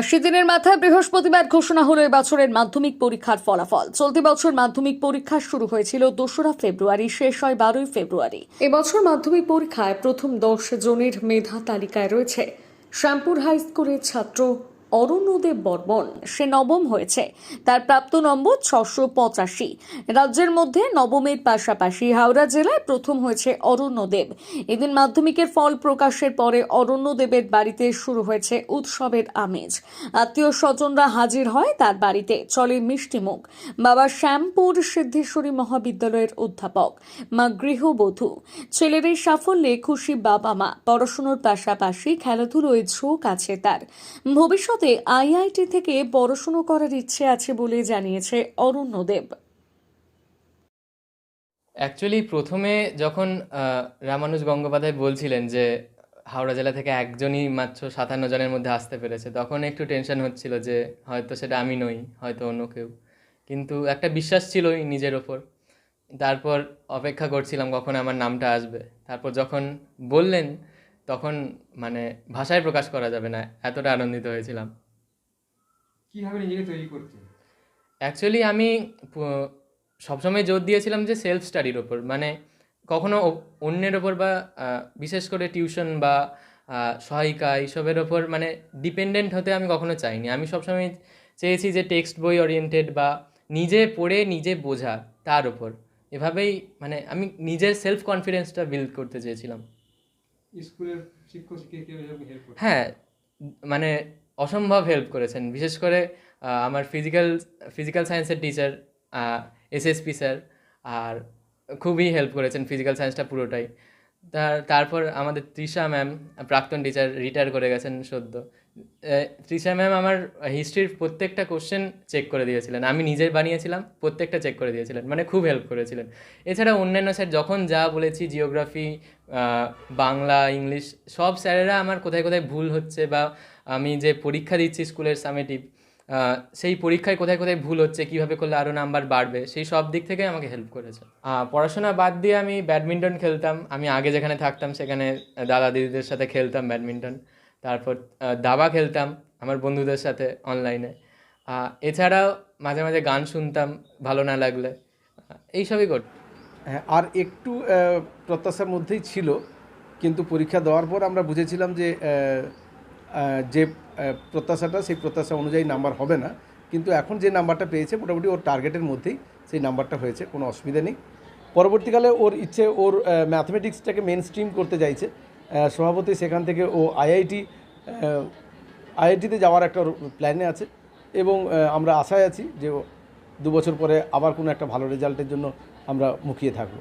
আশি দিনের মাথায় বৃহস্পতিবার ঘোষণা হলো এবছরের মাধ্যমিক পরীক্ষার ফলাফল। চলতি বছর মাধ্যমিক পরীক্ষা শুরু হয়েছিল দোসরা ফেব্রুয়ারি, শেষ হয় বারোই ফেব্রুয়ারি। এবছর মাধ্যমিক পরীক্ষায় প্রথম দশ জনের মেধা তালিকায় রয়েছে। শ্যামপুর হাই স্কুলের ছাত্র অরণ্যদেব বর্মন সে নবম হয়েছে। তার প্রাপ্ত নম্বর ছশো পঁচাশি। রাজ্যের মধ্যে নবমের পাশাপাশি হাওড়া জেলায় প্রথম হয়েছে অরণ্যদেব এদিন মাধ্যমিকের ফল প্রকাশের পরে অরণ্যদেবের বাড়িতে শুরু হয়েছে উৎসবের আমেজ। আত্মীয় স্বজনরা হাজির হয় তার বাড়িতে। চলে মিষ্টিমুখ বাবা শ্যামপুর সিদ্ধেশ্বরী মহাবিদ্যালয়ের অধ্যাপক। মা গৃহবধূ। ছেলের এই সাফল্যে খুশি বাবা মা পড়াশুনোর পাশাপাশি খেলাধুলোয় ঝোঁক আছে তার। ভবিষ্যতে আইআইটি থেকে পড়াশুনো করার ইচ্ছে আছে বলে জানিয়েছে অরণ্যদেব অ্যাকচুয়ালি প্রথমে যখন রামানুজ গঙ্গোপাধ্যায় বলছিলেন যে হাওড়া জেলা থেকে একজনই মাত্র সাতান্ন জনের মধ্যে আসতে পেরেছে, তখন একটু টেনশন হচ্ছিল যে হয়তো সেটা আমি নই, হয়তো অন্য কেউ। কিন্তু একটা বিশ্বাস ছিলই নিজের ওপর। তারপর অপেক্ষা করছিলাম কখন আমার নামটা আসবে। তারপর যখন বললেন তখন মানে ভাষায় প্রকাশ করা যাবে না এতটা আনন্দিত হয়েছিলাম। কীভাবে নিজেকে তৈরি করতে? অ্যাকচুয়ালি আমি সবসময় জোর দিয়েছিলাম যে সেলফ স্টাডির ওপর। মানে কখনো অন্যের ওপর বা বিশেষ করে টিউশন বা সহায়িকা এইসবের ওপর মানে ডিপেন্ডেন্ট হতে আমি কখনো চাইনি। আমি সবসময় চেয়েছি যে টেক্সট বই ওরিয়েন্টেড বা নিজে পড়ে নিজে বোঝা তার ওপর। এভাবেই মানে আমি নিজের সেলফ কনফিডেন্সটা বিল্ড করতে চেয়েছিলাম। স্কুলের শিক্ষক শিক্ষিকা হ্যাঁ মানে অসম্ভব হেল্প করেছেন। বিশেষ করে আমার ফিজিক্যাল ফিজিক্যাল সায়েন্সের টিচার এসএসপি স্যার আর খুবই হেল্প করেছেন ফিজিক্যাল সায়েন্সটা পুরোটাই। তারপর আমাদের তৃষা ম্যাম, প্রাক্তন টিচার রিটায়ার করে গেছেন সদ্য। তৃষা ম্যাম আমার হিস্ট্রির প্রত্যেকটা কোশ্চেন চেক করে দিয়েছিলেন। আমি নিজের বানিয়েছিলাম, প্রত্যেকটা চেক করে দিয়েছিলেন মানে খুব হেল্প করেছিলেন। এছাড়া অন্যান্য স্যার যখন যা বলেছি জিওগ্রাফি বাংলা ইংলিশ সব স্যারেরা আমার কোথায় কোথায় ভুল হচ্ছে বা আমি যে পরীক্ষা দিচ্ছি স্কুলের সামেটিভ সেই পরীক্ষায় কোথায় কোথায় ভুল হচ্ছে, কীভাবে করলে আরও নাম্বার বাড়বে, সেই সব দিক থেকে আমাকে হেল্প করেছে। পড়াশোনা বাদ দিয়ে আমি ব্যাডমিন্টন খেলতাম। আমি আগে যেখানে থাকতাম সেখানে দাদা দিদিদের সাথে খেলতাম ব্যাডমিন্টন তারপর দাবা খেলতাম আমার বন্ধুদের সাথে অনলাইনে এছাড়াও মাঝে মাঝে গান শুনতাম, ভালো না লাগলে। এইসবই করতাম হ্যাঁ আর একটু প্রত্যাশার মধ্যেই ছিল। কিন্তু পরীক্ষা দেওয়ার পর আমরা বুঝেছিলাম যে যে প্রত্যাশাটা, সেই প্রত্যাশা অনুযায়ী নাম্বার হবে না। কিন্তু এখন যে নাম্বারটা পেয়েছে, মোটামুটি ওর টার্গেটের মধ্যেই সেই নাম্বারটা হয়েছে, কোনো অসুবিধা নেই। পরবর্তীকালে ওর ইচ্ছে, ওর ম্যাথমেটিক্সটাকে মেন স্ট্রিম করতে চাইছে। সভাপতি সেখান থেকে ও আইআইটি আইআইটিতে যাওয়ার একটা প্ল্যানে আছে এবং আমরা আশায় আছি যে দু বছর পরে আবার কোনো একটা ভালো রেজাল্টের জন্য আমরা মুখিয়ে থাকব।